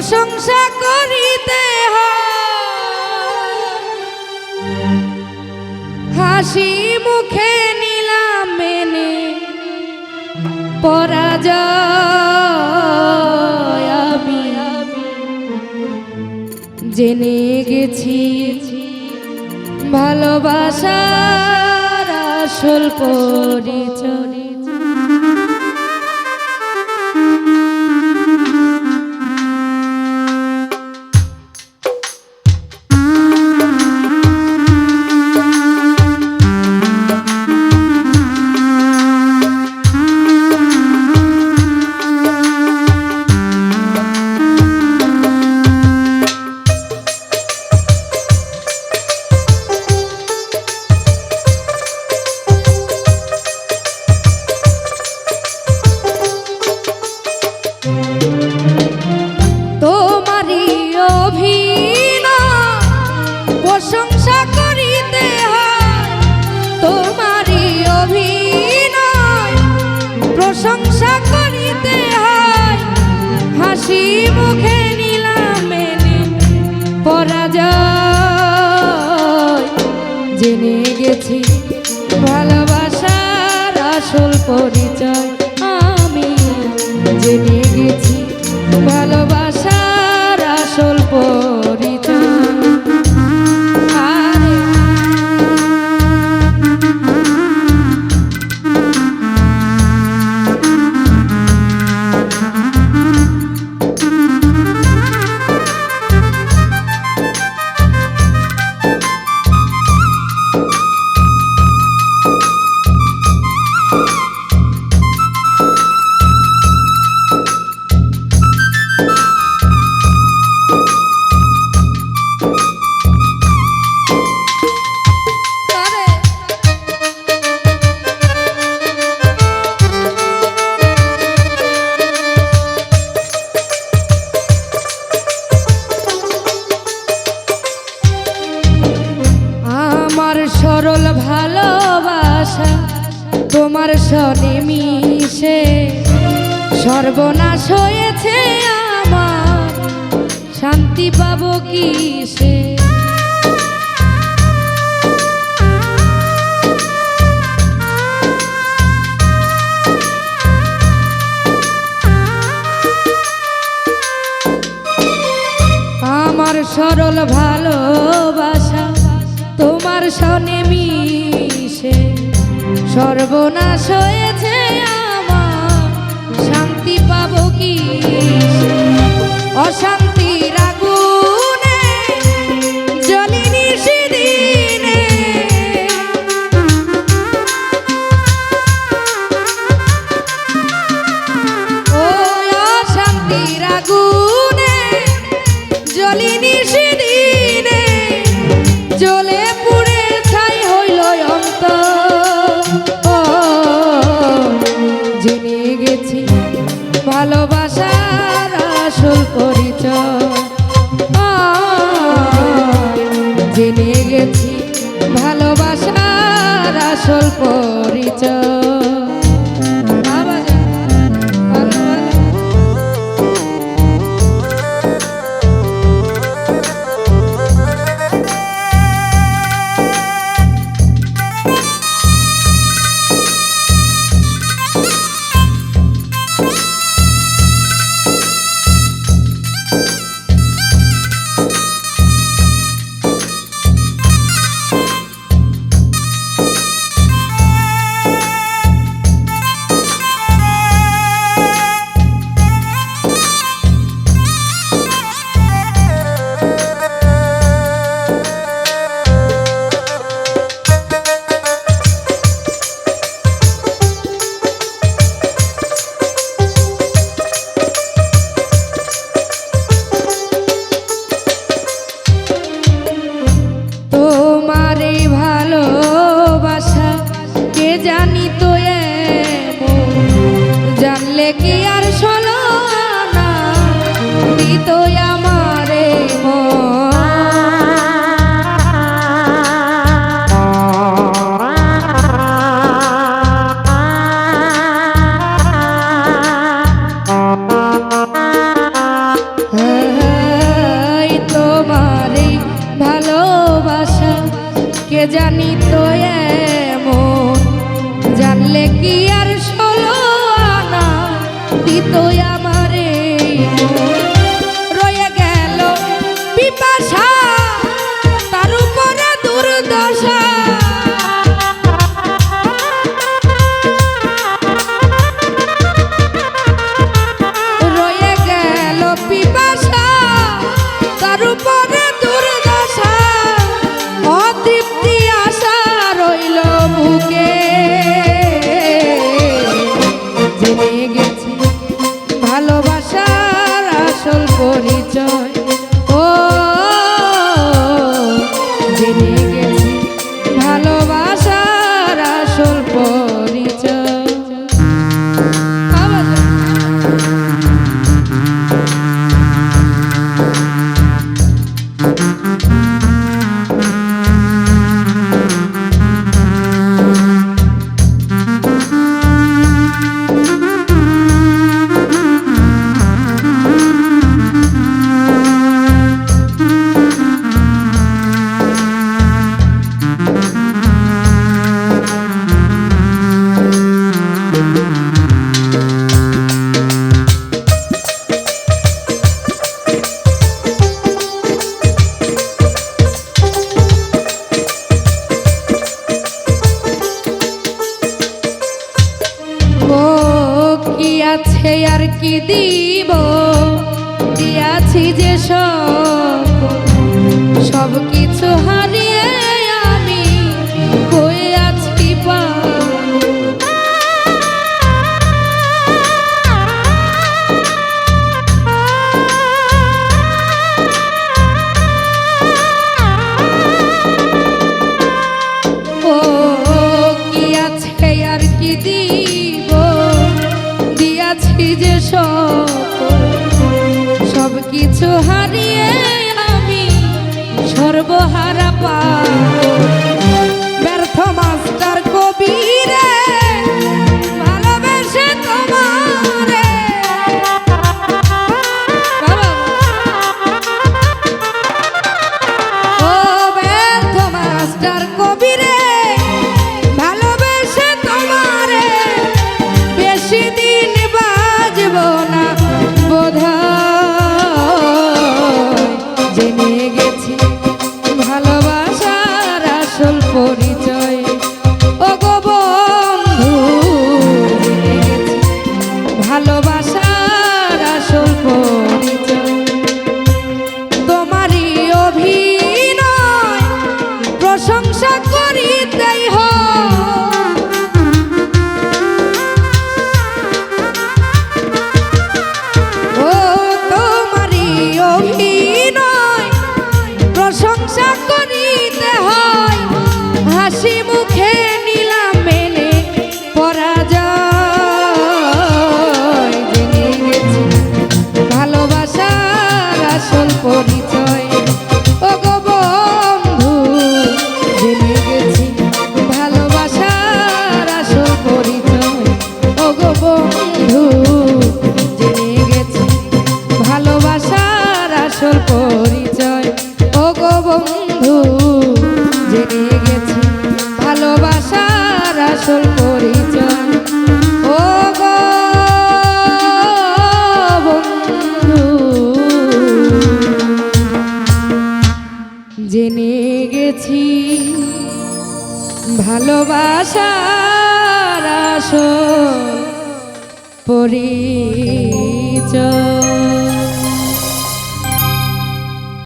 প্রশংসা করিতে। হাসি মুখে নিলাম মেনে পরাজয় জেনে গেছি ভালোবাসার আসল পরিচয় জেনে গেছি। ভালোবাসার আসল পরিচয় সর্বনাশ হয়েছে আমার। শান্তি পাবো কিসে আমার সরল ভালোবাসা তোমার সনে মিশে। সর্বনাশ হয়েছে শান্তি পাবো কি? অশান্তির সব কিছু হারিয়ে আমি হয়ে আছি পা। আর কি দিব? দিয়াছি যে সব সব কিছু হারিয়ে ধরবো হারা পা ভালোবাসার আসো পরিচয়।